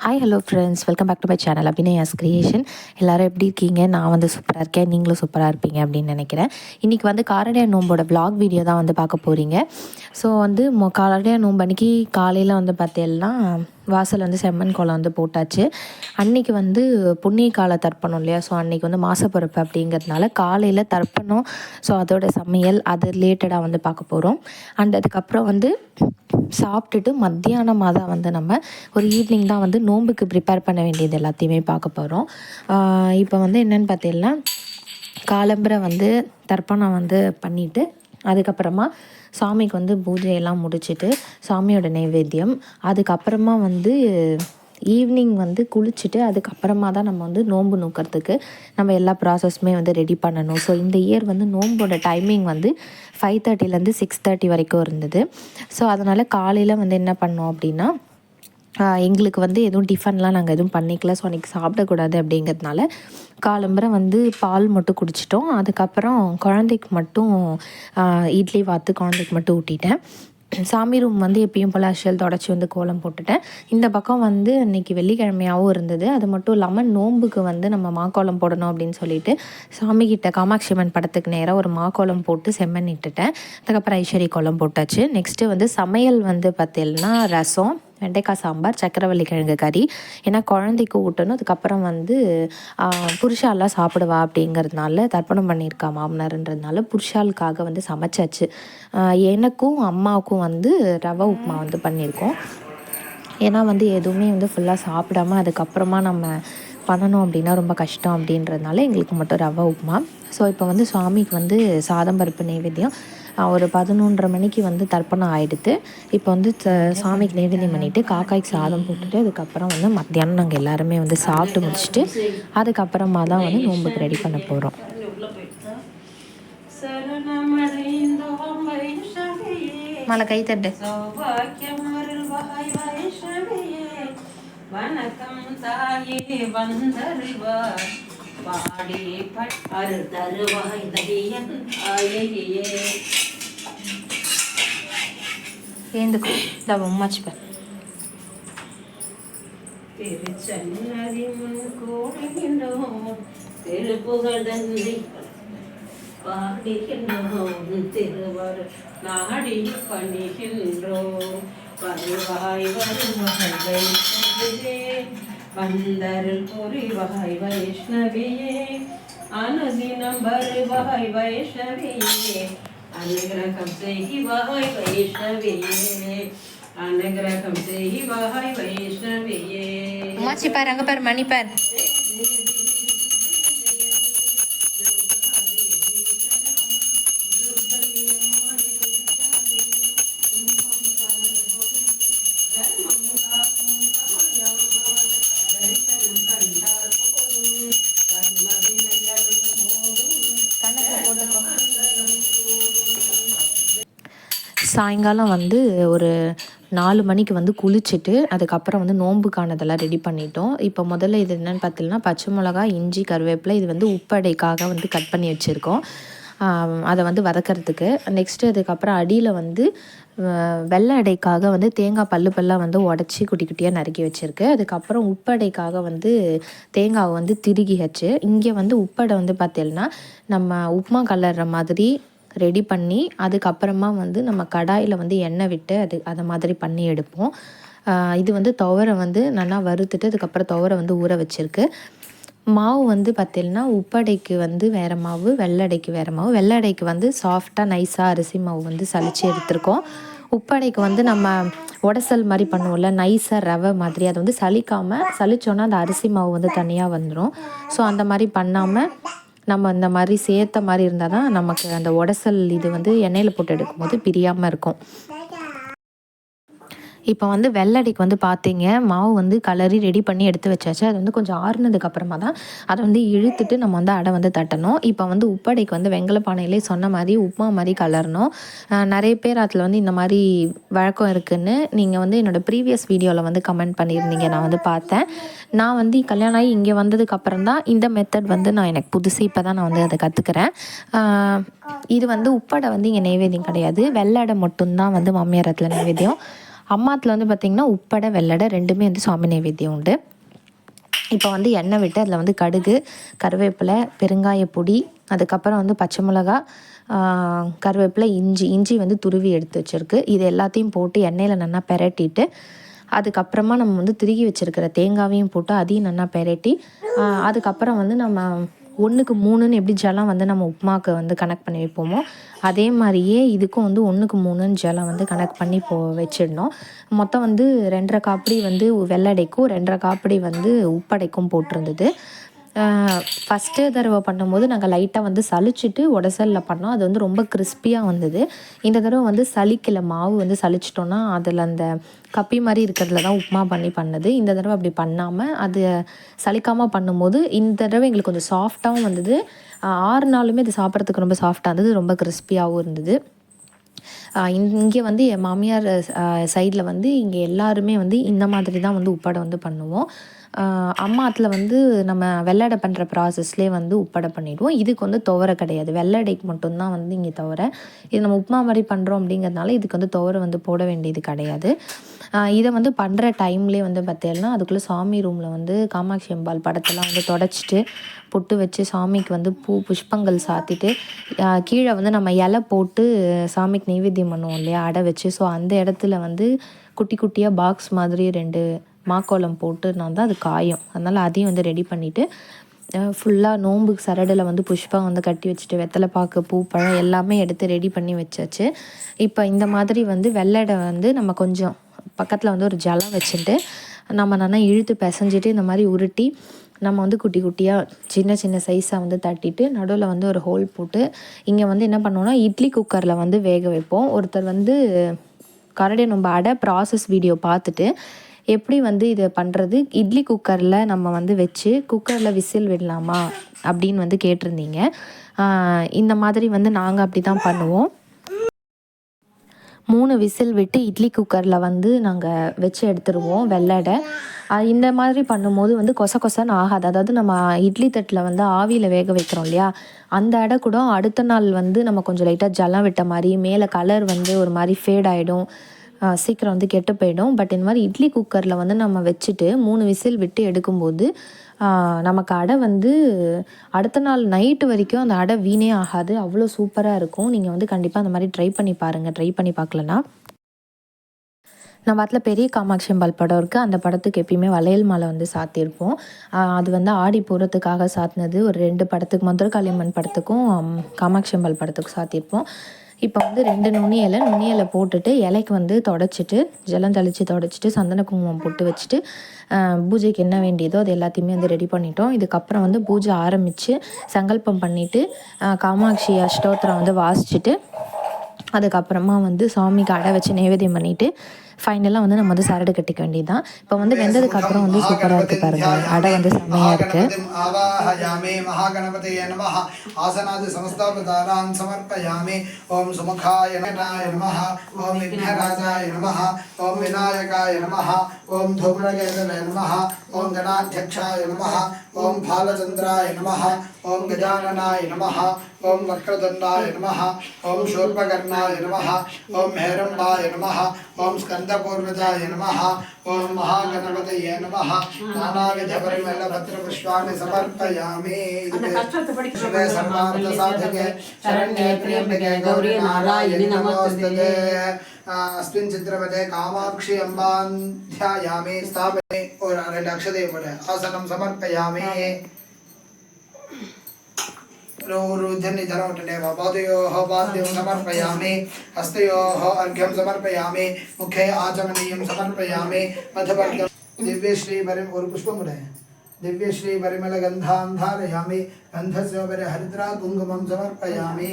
Hi hello friends welcome back to my channel Abhinaya's creation எல்லோரும் எப்படி இருக்கீங்க? நான் வந்து சூப்பராக இருக்கேன். நீங்களும் சூப்பராக இருப்பீங்க அப்படின்னு நினைக்கிறேன். இன்றைக்கி வந்து காரடையா நோம்போட vlog வீடியோ தான் வந்து பார்க்க போகிறீங்க ஸோ வந்து மொ காரடையா நோம்பு அன்றைக்கி காலையில் வந்து பார்த்தீங்கன்னா வாசல் வந்து செம்மண் கோலம் வந்து போட்டாச்சு. அன்னைக்கு வந்து புண்ணிய கால தர்ப்பணம் இல்லையா? ஸோ அன்னைக்கு வந்து மாசப்பருப்பு அப்படிங்கிறதுனால காலையில் தர்ப்பணம். ஸோ அதோட சமையல் அது ரிலேட்டடாக வந்து பார்க்க போகிறோம் அண்ட் அதுக்கப்புறம் வந்து சாப்பிட்டுட்டு மத்தியானமாக தான் வந்து நம்ம ஒரு ஈவினிங் தான் வந்து நோன்புக்கு ப்ரிப்பேர் பண்ண வேண்டியது எல்லாத்தையுமே பார்க்க போகிறோம் இப்போ வந்து என்னென்னு பார்த்தீங்கன்னா காலம்பரை வந்து தர்ப்பணம் வந்து பண்ணிவிட்டு அதுக்கப்புறமா சாமிக்கு வந்து பூஜையெல்லாம் முடிச்சிட்டு சாமியோட நைவேத்தியம். அதுக்கப்புறமா வந்து ஈவினிங் வந்து குளிச்சுட்டு அதுக்கப்புறமா தான் நம்ம வந்து நோன்பு நோக்கிறதுக்கு நம்ம எல்லா ப்ராசஸுமே வந்து ரெடி பண்ணணும். ஸோ இந்த இயர் வந்து நோன்போட டைமிங் வந்து ஃபைவ் தேர்ட்டிலேருந்து சிக்ஸ் தேர்ட்டி வரைக்கும் இருந்தது. ஸோ அதனால் காலையில் வந்து என்ன பண்ணோம் அப்படின்னா எங்களுக்கு வந்து எதுவும் டிஃபன்லாம் நாங்கள் எதுவும் பண்ணிக்கல. ஸோ அன்றைக்கி சாப்பிடக்கூடாது அப்படிங்கிறதுனால காலம்பரை வந்து பால் மட்டும் குடிச்சிட்டோம். அதுக்கப்புறம் குழந்தைக்கு மட்டும் இட்லி வாத்து குழந்தைக்கு மட்டும் ஊட்டிட்டேன். சாமி ரூம் வந்து எப்பயும் போல் அஷல் தொடச்சி வந்து கோலம் போட்டுட்டேன். இந்த பக்கம் வந்து இன்றைக்கி வெள்ளிக்கிழமையாகவும் இருந்தது. அது மட்டும் இல்லாமல் நோன்புக்கு வந்து நம்ம மாக்கோலம் போடணும் அப்படின்னு சொல்லிட்டு சாமி கிட்ட காமாட்சி அம்மன் படத்துக்கு நேராக ஒரு மாக்கோலம் போட்டு செம்மன் இட்டுட்டேன். அதுக்கப்புறம் ஐஸ்வரி கோலம் போட்டாச்சு. நெக்ஸ்ட்டு வந்து சமையல் வந்து பார்த்தீங்கன்னா ரசம். வெண்டைக்காய் சாம்பார் சக்கரவள்ளி கிழங்கு கறி. ஏன்னா குழந்தைக்கு ஊட்டணும். அதுக்கப்புறம் வந்து ஆஹ், புருஷாலாம் சாப்பிடுவா அப்படிங்கிறதுனால தர்ப்பணம் பண்ணியிருக்கா மாமனார்ன்றதுனால புருஷாளுக்காக வந்து சமைச்சாச்சு. எனக்கும் அம்மாவுக்கும் வந்து ரவை உப்புமா வந்து பண்ணியிருக்கோம். ஏன்னா வந்து எதுவுமே வந்து ஃபுல்லாக சாப்பிடாம அதுக்கப்புறமா நம்ம பண்ணணும் அப்படின்னா ரொம்ப கஷ்டம் அப்படின்றதுனால எங்களுக்கு மட்டும் ரவை உப்புமா. ஸோ இப்போ வந்து சுவாமிக்கு வந்து சாதம் பருப்பு நைவேத்தியம் ஒரு பதினொன்றரை மணிக்கு வந்து தர்ப்பணம் ஆயிடுத்து இப்போ வந்து சாமிக்கு நைவேத்தியம் பண்ணிவிட்டு காக்காய்க்கு சாதம் போட்டுட்டு அதுக்கப்புறம் வந்து மத்தியானம் நாங்கள் எல்லாருமே வந்து சாப்பிட்டு முடிச்சுட்டு அதுக்கப்புறமா தான் வந்து நோன்புக்கு ரெடி பண்ண போகிறோம் மழை கை தட்டு. வணக்கம் தாயே வந்தருள்வாய் பாடி பட் அருள் தருவாய் நதியன் தாயையே ஏந்துக்கும் இந்த உமாச்சுப்பேன் திருச்சன்னதி முன் கூடுகின்றோம் திருப்புகழ் தந்தி பாடுகின்றோம் திருவர் நாடி பணிகின்றோம். வருவாய் வருவாய் வைஷ்ணவியே வந்தருள் புரிவாய் வைஷ்ணவியே. அனுதினம் வருவாய் வைஷ்ணவியே அனுகிரகம் செய்வாய் வைஷ்ணவியே அனுகிரகம் செய்வாய் வைஷ்ணவியே உமாச்சி பாரு அங்கே பாரு மணி பாரு சாயங்காலம் வந்து ஒரு நாலு மணிக்கு வந்து குளிச்சுட்டு அதுக்கப்புறம் வந்து நோன்புக்கானதெல்லாம் ரெடி பண்ணிட்டோம். இப்போ முதல்ல இது என்னென்னு பார்த்தீங்கன்னா பச்சை மிளகா இஞ்சி கருவேப்பிலை இது வந்து உப்படைக்காக வந்து கட் பண்ணி வச்சுருக்கோம். அதை வந்து வதக்கிறதுக்கு. நெக்ஸ்ட்டு அதுக்கப்புறம் அடியில் வந்து வெள்ளை அடைக்காக வந்து தேங்காய் பல்லு பல்லாக வந்து உடச்சி குட்டி குட்டியாக நறுக்கி வச்சுருக்கு. அதுக்கப்புறம் உப்படைக்காக வந்து தேங்காவை வந்து திருகியாச்சு. இங்கே வந்து உப்படை வந்து பார்த்தீங்கன்னா நம்ம உப்புமா கலர்ற மாதிரி ரெடி பண்ணி அதுக்கப்புறமா வந்து நம்ம கடாயில் வந்து எண்ணெய் விட்டு அது அதை மாதிரி பண்ணி எடுப்போம். இது வந்து துவரை வந்து நல்லா வறுத்துட்டு அதுக்கப்புறம் துவரை வந்து ஊற வச்சிருக்கு. மாவு வந்து பார்த்தீங்கன்னா உப்படைக்கு வந்து வேறு மாவு வெள்ளடைக்கு வேறு மாவு. வெள்ளடைக்கு வந்து சாஃப்டாக நைஸாக அரிசி மாவு வந்து சளிச்சு எடுத்திருக்கோம். உப்படைக்கு வந்து நம்ம உடசல் மாதிரி பண்ணுவோம்ல நைஸாக ரவை மாதிரி அது வந்து சலிக்காமல் சளிச்சோன்னா அந்த அரிசி மாவு வந்து தனியாக வந்துடும் ஸோ அந்த மாதிரி பண்ணாமல் நம்ம இந்த மாதிரி சேர்த்த மாதிரி இருந்தால் தான் நமக்கு அந்த உடசல் இது வந்து எண்ணெயில் போட்டு எடுக்கும்போது பிரியாமல் இருக்கும். இப்போ வந்து வெள்ளடிக்கு வந்து பார்த்தீங்க மாவு வந்து கலரி ரெடி பண்ணி எடுத்து வச்சாச்சு. அது வந்து கொஞ்சம் ஆறுனதுக்கப்புறமா தான் அதை வந்து இழுத்துட்டு நம்ம வந்து அடை வந்து தட்டணும். இப்போ வந்து உப்படைக்கு வந்து வெங்கல பானையிலே சொன்ன மாதிரி உப்புமா மாதிரி கலரணும். நிறைய பேர் அதில் வந்து இந்த மாதிரி வழக்கம் இருக்குன்னு நீங்கள் வந்து என்னோடய ப்ரீவியஸ் வீடியோவில் வந்து கமெண்ட் பண்ணியிருந்தீங்க. நான் வந்து பார்த்தேன். நான் வந்து கல்யாணம் ஆகி இங்கே வந்ததுக்கப்புறம் தான் இந்த மெத்தட் வந்து நான் எனக்கு புதுசு. இப்போ தான் நான் வந்து அதை கற்றுக்கிறேன் இது வந்து உப்படை வந்து இங்கே நைவேத்தியம் கிடையாது. வெள்ளடை மட்டும்தான் வந்து மாமியாரத்தில் நைவேத்தியம். அம்மாத்தில் வந்து பார்த்திங்கன்னா உப்படை வெள்ளடை ரெண்டுமே வந்து சுவாமி நைவேத்தியம் உண்டு. இப்போ வந்து எண்ணெய் விட்டு அதில் வந்து கடுகு கருவேப்பிலை பெருங்காய பொடி அதுக்கப்புறம் வந்து பச்சை மிளகா கருவேப்பிலை இஞ்சி இஞ்சி வந்து துருவி எடுத்து வச்சுருக்கு. இது எல்லாத்தையும் போட்டு எண்ணெயில் நல்லா பெரட்டிட்டு அதுக்கப்புறமா நம்ம வந்து திருகி வச்சுருக்கிற தேங்காவையும் போட்டு அதையும் நல்லா பெரட்டி அதுக்கப்புறம் வந்து நம்ம ஒன்றுக்கு மூணுன்னு எப்படி ஜலம் வந்து நம்ம உப்புமாக்கு வந்து கனெக்ட் பண்ணி வைப்போமோ அதே மாதிரியே இதுக்கும் வந்து ஒன்றுக்கு மூணுன்னு ஜலம் வந்து கனெக்ட் பண்ணி போ வச்சிடணும். மொத்தம் வந்து ரெண்டரை காப்படி வந்து வெள்ளடைக்கும் ரெண்டரை காப்படி வந்து உப்படைக்கும் போட்டிருந்தது. ஃபஸ்ட்டு தடவை பண்ணும்போது நாங்கள் லைட்டாக வந்து சலிச்சிட்டு உடசலில் பண்ணோம். அது வந்து ரொம்ப கிறிஸ்பியாக வந்தது. இந்த தடவை வந்து சலிக்கல மாவு வந்து சளிச்சிட்டோன்னா அதில் அந்த கப்பி மாதிரி இருக்கிறதுல தான் உப்புமா பண்ணி பண்ணது. இந்த தடவை அப்படி பண்ணாமல் அது சலிக்காமல் பண்ணும்போது இந்த தடவை எங்களுக்கு கொஞ்சம் சாஃப்டாகவும் வந்தது. ஆறு நாளுமே இது சாப்பிட்றதுக்கு ரொம்ப சாஃப்டாக இருந்தது. ரொம்ப கிறிஸ்பியாகவும் இருந்தது. இங்கே வந்து என் மாமியார் சைடில் வந்து இங்கே எல்லாருமே வந்து இந்த மாதிரி தான் வந்து உப்படை வந்து பண்ணுவோம். அம்மா வந்து நம்ம வெள்ளடை பண்ணுற ப்ராசஸ்லேயே வந்து உப்படை பண்ணிவிடுவோம் இதுக்கு வந்து துவரை கிடையாது. வெள்ளடைக்கு மட்டும்தான் வந்து இங்கே துவரை இது நம்ம உப்புமா மாதிரி பண்ணுறோம் அப்படிங்கிறதுனால இதுக்கு வந்து துவரை வந்து போட வேண்டியது கிடையாது. இதை வந்து பண்ணுற டைம்லேயே வந்து பார்த்தீங்கன்னா அதுக்குள்ளே சாமி ரூமில் வந்து காமாட்சி அம்பாள் படத்தெல்லாம் வந்து தொடச்சிட்டு பொட்டு வச்சு சாமிக்கு வந்து பூ புஷ்பங்கள் சாத்திட்டு கீழே வந்து நம்ம இலை போட்டு சாமிக்கு நைவேத்தியம் பண்ணுவோம் இல்லையா? அடை வச்சு. ஸோ அந்த இடத்துல வந்து குட்டி குட்டியாக பாக்ஸ் மாதிரி ரெண்டு மாக்கோலம் போட்டு நான் தான் அது காயும். அதனால் அதையும் வந்து ரெடி பண்ணிவிட்டு ஃபுல்லாக நோம்புக்கு சரடில் வந்து புஷ்பம் வந்து கட்டி வச்சுட்டு வெத்தலை பாக்கு பூ பழம் எல்லாமே எடுத்து ரெடி பண்ணி வச்சாச்சு. இப்போ இந்த மாதிரி வந்து வெள்ளடை வந்து நம்ம கொஞ்சம் பக்கத்தில் வந்து ஒரு ஜலம் வச்சுட்டு நம்ம நல்லா இழுத்து பிசைஞ்சிட்டு இந்த மாதிரி உருட்டி நம்ம வந்து குட்டி குட்டியாக சின்ன சின்ன சைஸாக வந்து தட்டிட்டு நடுவில் வந்து ஒரு ஹோல் போட்டு இங்கே வந்து என்ன பண்ணுவோம்னா இட்லி குக்கரில் வந்து வேக வைப்போம். ஒருத்தர் வந்து கரடி நம்ம அடை ப்ராசஸ் வீடியோ பார்த்துட்டு எப்படி வந்து இதை பண்ணுறது இட்லி குக்கரில் நம்ம வந்து வச்சு குக்கரில் விசில் விடலாமா? அப்படின்னு வந்து கேட்டிருந்தீங்க. இந்த மாதிரி வந்து நாங்கள் அப்படி தான் பண்ணுவோம். மூணு விசில் விட்டு இட்லி குக்கரில் வந்து நாங்கள் வச்சு எடுத்துருவோம் வெள்ளடை. இந்த மாதிரி பண்ணும்போது வந்து கொச கொசன்னு ஆகாது. அதாவது நம்ம இட்லி தட்டில் வந்து ஆவியில் வேக வைக்கிறோம் இல்லையா? அந்த அடை கூட அடுத்த நாள் வந்து நம்ம கொஞ்சம் லைட்டாக ஜலம் விட்ட மாதிரி மேலே கலர் வந்து ஒரு மாதிரி ஃபேட் ஆகிடும் சீக்கிரம் வந்து கெட்டு போயிடும். பட் இந்த மாதிரி இட்லி குக்கரில் வந்து நம்ம வச்சுட்டு மூணு விசில் விட்டு எடுக்கும்போது நமக்கு அடை வந்து அடுத்த நாள் நைட்டு வரைக்கும் அந்த அடை வீணே ஆகாது. அவ்வளோ சூப்பராக இருக்கும். நீங்கள் வந்து கண்டிப்பாக அந்த மாதிரி ட்ரை பண்ணி பாருங்கள் ட்ரை பண்ணி பார்க்கலனா நம்ம அதில் பெரிய காமாட்சி அம்பாள் படம் இருக்குது அந்த படத்துக்கு எப்பயுமே வளையல் மாலை வந்து சாத்தியிருப்போம். அது வந்து ஆடி போகிறதுக்காக சாத்தினது. ஒரு ரெண்டு படத்துக்கு மதுரகாளியம்மன் படத்துக்கும் காமாட்சி அம்பாள் படத்துக்கும் சாத்தியிருப்போம். இப்போ வந்து ரெண்டு நுனி இலை நுனி இலை போட்டுட்டு இலைக்கு வந்து தொடச்சிட்டு ஜலம் தெளித்து தொடச்சிட்டு சந்தன குங்குமம் போட்டு வச்சுட்டு பூஜைக்கு என்ன வேண்டியதோ அது எல்லாத்தையுமே வந்து ரெடி பண்ணிட்டோம். இதுக்கப்புறம் வந்து பூஜை ஆரம்பித்து சங்கல்பம் பண்ணிவிட்டு காமாட்சி அஷ்டோத்திரம் வந்து வாசிச்சுட்டு அதுக்கப்புறமா வந்து சாமிக்கு அடை வச்சு நைவேத்தியம் பண்ணிவிட்டு ஃபைனலாக வந்து நம்ம வந்து சரடு கட்டிக்க வேண்டியது தான் இப்போ வந்து வெந்ததுக்கப்புறம் வந்து சூப்பராக இருக்குது பாருங்கள் அடை வந்து செம்மையாக இருக்குது ஓம் பாலச்சந்திராய நம ஓம் கஜானனாய நம ஓம் வக்ரதுண்டாய நம ஓம் சூர்பகர்ணாய நம ஓம் ஹேரம்பாய நம ஓம் ஸ்கந்த ஸ்கந்தபூர்வஜாய நம ஓம் மகாகணபதய நம நானாவித பரிமள பத்திர புஷ்பாணி சமர்ப்பயாமி சர்வார்த்த சாதகே சரண்யே பிரியம்பகே கௌரி நாராயணி நமஸ்தே அஸ்மின் சித்திரபதே காமாட்சி அம்பான் தியாயாமி ஸ்தாபனே ஒரு ரெண்டு அக்ஷதையை போல ஆசனம் சமர்ப்பயாமே रौरुजनिधनोटनेव पादयोः पाद्यं समर्पयामि अर्घ्यं समर्पयामि, मुखे आचमनीयं समर्पयामि मधुपर्कं दिव्यश्रीपरिम् और पुष्पं मुडय दिव्यश्रीपरिमलगन्धान् धारयामि गन्धस्योपरि हरिद्रा समर्पयामि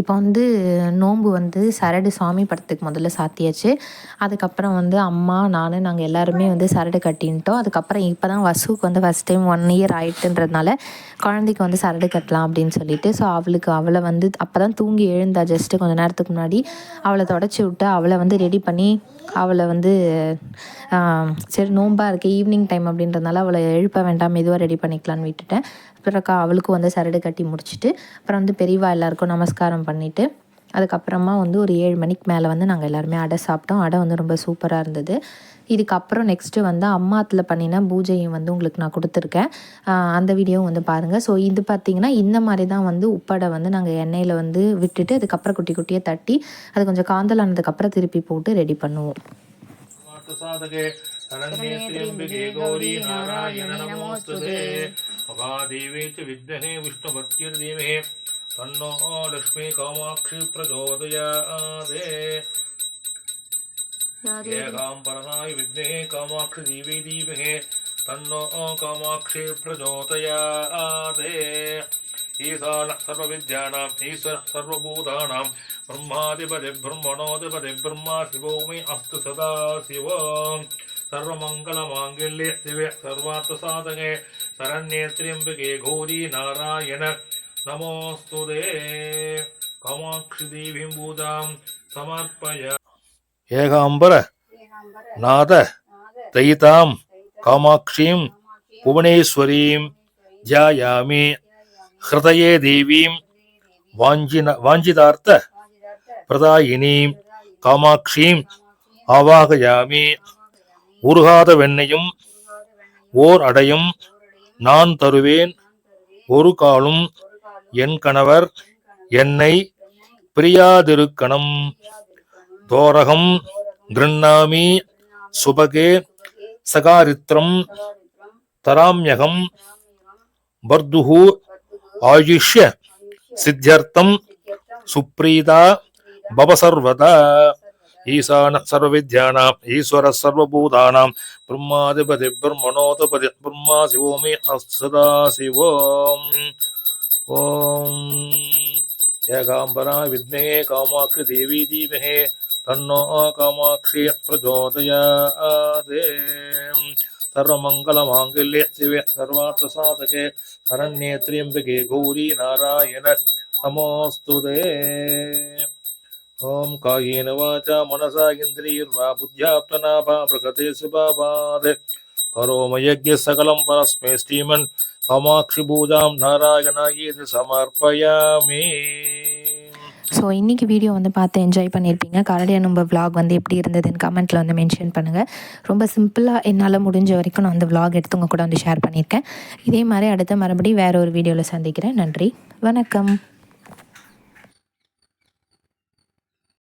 இப்போ வந்து நோன்பு வந்து சரடு சாமி படத்துக்கு முதல்ல சாத்தியாச்சு. அதுக்கப்புறம் வந்து அம்மா நான் நாங்கள் எல்லாருமே வந்து சரடு கட்டின்ட்டோம். அதுக்கப்புறம் இப்போ தான் வசுவுக்கு வந்து ஃபஸ்ட் டைம் ஒன் இயர் ஆயிட்டுன்றதுனால குழந்தைக்கு வந்து சரடு கட்டலாம் அப்படின்னு சொல்லிட்டு ஸோ அவளுக்கு அவளை வந்து அப்போ தான் தூங்கி எழுந்தா ஜஸ்ட்டு கொஞ்சம் நேரத்துக்கு முன்னாடி. அவளை தொடச்சி விட்டு அவளை வந்து ரெடி பண்ணி அவளை வந்து சரி நோம்பாக இருக்கு ஈவினிங் டைம் அப்படின்றதுனால அவளை எழுப்ப வேண்டாம் மெதுவாக ரெடி பண்ணிக்கலான்னு விட்டுட்டேன். அப்புறம் அவளுக்கும் வந்து சரடு கட்டி முடிச்சுட்டு அப்புறம் வந்து பெரியவா எல்லாருக்கும் நமஸ்காரம் பண்ணிவிட்டு அதுக்கப்புறமா வந்து ஒரு ஏழு மணிக்கு மேலே வந்து நாங்கள் எல்லாருமே அடை சாப்பிட்டோம் அடை வந்து ரொம்ப சூப்பராக இருந்தது இதுக்கப்புறம் நெக்ஸ்ட்டு வந்து அம்மாத்தில் பண்ணின பூஜையும் வந்து உங்களுக்கு நான் கொடுத்துருக்கேன் ஆஹ் அந்த வீடியோவும் வந்து பாருங்கள் ஸோ இது பார்த்திங்கன்னா இந்த மாதிரி தான் வந்து உப்படை வந்து நாங்கள் எண்ணெயில் வந்து விட்டுட்டு அதுக்கப்புறம் குட்டி குட்டியாக தட்டி அது கொஞ்சம் காந்தல் ஆனதுக்கப்புறம் திருப்பி போட்டு ரெடி பண்ணுவோம் साधके शरण्ये त्र्यम्बिके गौरी नारायण नमोऽस्तुते महादेवे च विद्महे विष्णुभक्तिर्धीमहि तन्नो लक्ष्मी कामाक्षि प्रचोदयाते एकां परनाय विद्महे कामाक्षि देवी धीमहि तन्नो कामाक्षि प्रचोदयाते। ईशान सर्वविद्यानाम् ईश्वर सर्वभूतानां ब्रह्माधिपति ब्रह्मणोऽधिपति ब्रह्मा शिवो मे अस्तु सदा शिव। सर्वमङ्गलमाङ्गल्ये शिवे सर्वार्थसाधके शरण्ये त्र्यम्बके घोरी नारायण। நமோஸ்து காமாட்சி தேவிம் பூதாம் சமர்ப்பய ஏகாம்பர நாத தயிதாம் காமாட்சிம் புவனேஸ்வரீம் தியாயாமி ஹிருதயே தேவீம் வாஞ்சின வாஞ்சிதார்த்த பிரதாயினீம் காமாட்சிம் ஆவாகயாமி உருகாத வெண்ணையும் ஓர் அடையும் நான் தருவேன் ஒரு காலும் என் கணவர் என்னை பிரியாதிருக்கணும். தோரகம் கிருண்ணாமி சுபகே சகாரித்ரம் தராம்யகம் பர்துஹு ஆயுஷ்ய சித்தியர்த்தம் சுப்ரீதா பவசர்வதா. ஈசான சர்வவித்யானாம் ஈஸ்வர சர்வபூதானாம் பிரம்மாதிபதி பிரம்மணோதிபதி பிரம்மா சிவோமி சதா சிவோம். ஓம் ஏகாம்பரா வித்மே காமாட்சி தேவி தீமஹே தன்னோ காமாட்சி பிரச்சோதயாதே सर्वमङ्गलमाङ्गल्ये शिवे सर्वार्थसाधके शरण्ये त्र्यम्बके गौरी नारायण नमोऽस्तु ते ॐ कायेन वाचा मनसा इन्द्रियर्वा बुद्ध्यात्मनाभा प्रकृते सुभावात् करोम यज्ञ सकलं परस्मै श्रीमन् அமாட்சிபூதாம் நாராயணாயிரு சமர்ப்பயாமே. ஸோ இன்றைக்கி வீடியோ வந்து பார்த்து என்ஜாய் பண்ணியிருப்பீங்க. காலடியா நம்ம விலாக் வந்து எப்படி இருந்ததுன்னு கமெண்ட்டில் வந்து மென்ஷன் பண்ணுங்கள் ரொம்ப சிம்பிளாக என்னால் முடிஞ்ச வரைக்கும் நான் அந்த விலாக் எடுத்து உங்கள் கூட வந்து ஷேர் பண்ணியிருக்கேன். இதே மாதிரி அடுத்த மறுபடியும் வேறு ஒரு வீடியோவில் சந்திக்கிறேன். நன்றி. வணக்கம்.